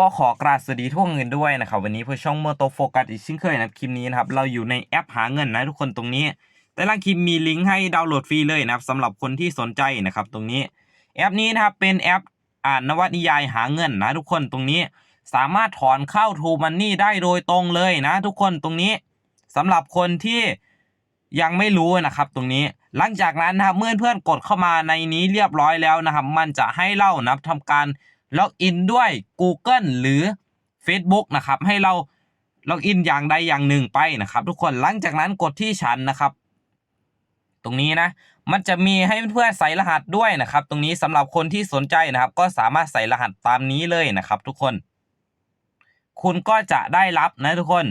ก็ขอกราบสวัสดีทุกคนกันด้วยนะครับวันนี้เพื่อช่องโมโตโฟกัสอีกเช่นเคยนะครับคลิปนี้นะครับเราอยู่ในแอปหาเงินนะทุกคนตรงนี้ แต่ละคลิปมีลิงก์ให้ดาวน์โหลดฟรีเลยนะครับสำหรับคนที่สนใจนะครับตรงนี้แอปนี้นะครับเป็นแอปอ่านนวนิยายหาเงินนะทุกคนตรงนี้ สามารถถอนเข้าทูมันนี่ได้โดยตรงเลยนะ ทุกคนตรงนี้สำหรับคนที่ยังไม่รู้นะครับตรงนี้หลังจากนั้นนะครับเมื่อเพื่อนกดเข้ามาในนี้เรียบร้อยแล้วนะครับ มันจะให้เล่านะครับทำการ ล็อกอินด้วย Google หรือ Facebook นะครับ ให้เราล็อกอินอย่างใดอย่างหนึ่งไปนะครับ ทุกคนหลังจากนั้นกดที่ฉันนะครับ ตรงนี้นะ มันจะมีให้เพื่อนใส่รหัสด้วยนะครับ ตรงนี้สำหรับคนที่สนใจนะครับ ก็สามารถใส่รหัสตามนี้เลยนะครับ ทุกคน คุณก็จะได้รับนะทุกคน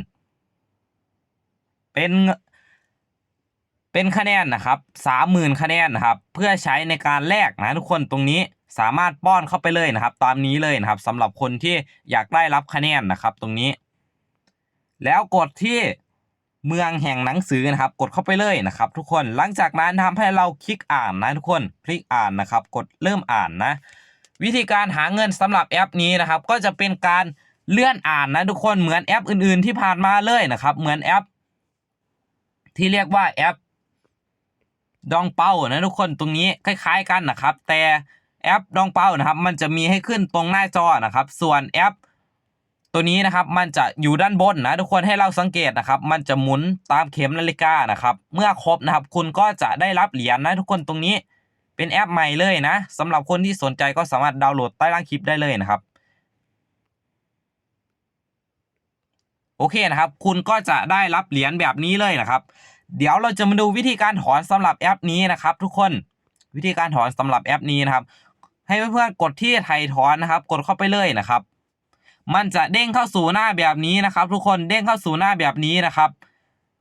เป็นเป็นคะแนนนะครับสามหมื่นคะแนนนะครับ เพื่อใช้ในการแลกนะทุกคนตรงนี้ สามารถป้อนเข้าไปเลยนะครับ ตามนี้เลยนะครับสำหรับคนที่อยากได้รับคะแนนนะครับ ตรงนี้ แล้วกดที่เมืองแห่งหนังสือนะครับ กดเข้าไปเลยนะครับ ทุกคนหลังจากนั้นทำให้เราคลิกอ่านนะทุกคนคลิกอ่านนะครับ กดเริ่มอ่านนะ วิธีการหาเงินสำหรับแอปนี้นะครับ ก็จะเป็นการเลื่อนอ่านนะทุกคนเหมือนแอปอื่น ๆ ที่ผ่านมาเลยนะครับ เหมือนแอป ที่เรียกว่าแอปดองเป้านะทุกคนตรงนี้คล้าย ๆ กันนะครับ แต่ แอปดองเป้านะครับ มันจะมีให้ขึ้นตรงหน้าจอนะครับ ส่วนแอป ตัวนี้นะครับ มันจะอยู่ด้านบนนะทุกคนให้เราสังเกตนะครับ มันจะหมุนตามเข็มนาฬิกานะครับ เมื่อครบนะครับ คุณก็จะได้รับเหรียญนะทุกคนตรงนี้เป็นแอปใหม่เลยนะสำหรับคนที่สนใจก็สามารถดาวน์โหลดใต้ล่างคลิปได้เลยนะครับโอเคนะครับ คุณก็จะได้รับเหรียญแบบนี้เลยนะครับ เดี๋ยวเราจะมาดูวิธีการถอนสำหรับแอปนี้นะครับ ทุกคน วิธีการถอนสำหรับแอปนี้นะครับ ให้เพื่อนๆกดที่ไทยถอนนะครับ กดเข้าไปเลยนะครับ มันจะเด้งเข้าสู่หน้าแบบนี้นะครับ ทุกคนเด้งเข้าสู่หน้าแบบนี้นะครับ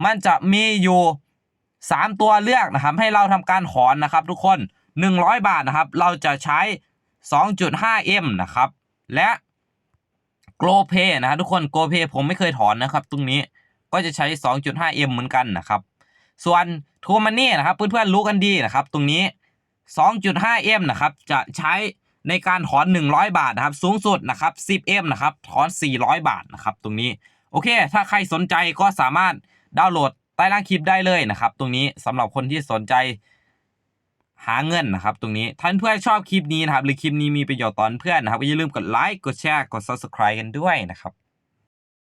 มันจะมีอยู่สามตัวเลือกนะครับ ให้เราทำการถอนนะครับ ทุกคน 100 บาทนะครับ เราจะใช้ 2.5M นะครับ และโกลเพนะฮะทุกคนโกลเพผมไม่เคยถอนนะครับ ตรงนี้ก็จะใช้ 2.5M เหมือนกันนะครับ ส่วนทูมันนี่นะครับ เพื่อนๆรู้กันดีนะครับ ตรงนี้ 2.5M นะครับจะใช้ในการถอน 100 บาทนะครับ สูงสุดนะครับ 10M นะครับถอน 400 บาทนะครับ ตรงนี้โอเค ถ้าใครสนใจก็สามารถดาวน์โหลดใต้ล่างคลิปได้เลยนะครับ ตรงนี้สำหรับคนที่สนใจหาเงินนะครับ ตรงนี้ท่านเพื่อนชอบคลิปนี้นะครับ หรือคลิปนี้มีประโยชน์ตอนเพื่อนนะครับก็อย่าลืมกดไลค์กดแชร์กด subscribe กันด้วยนะครับ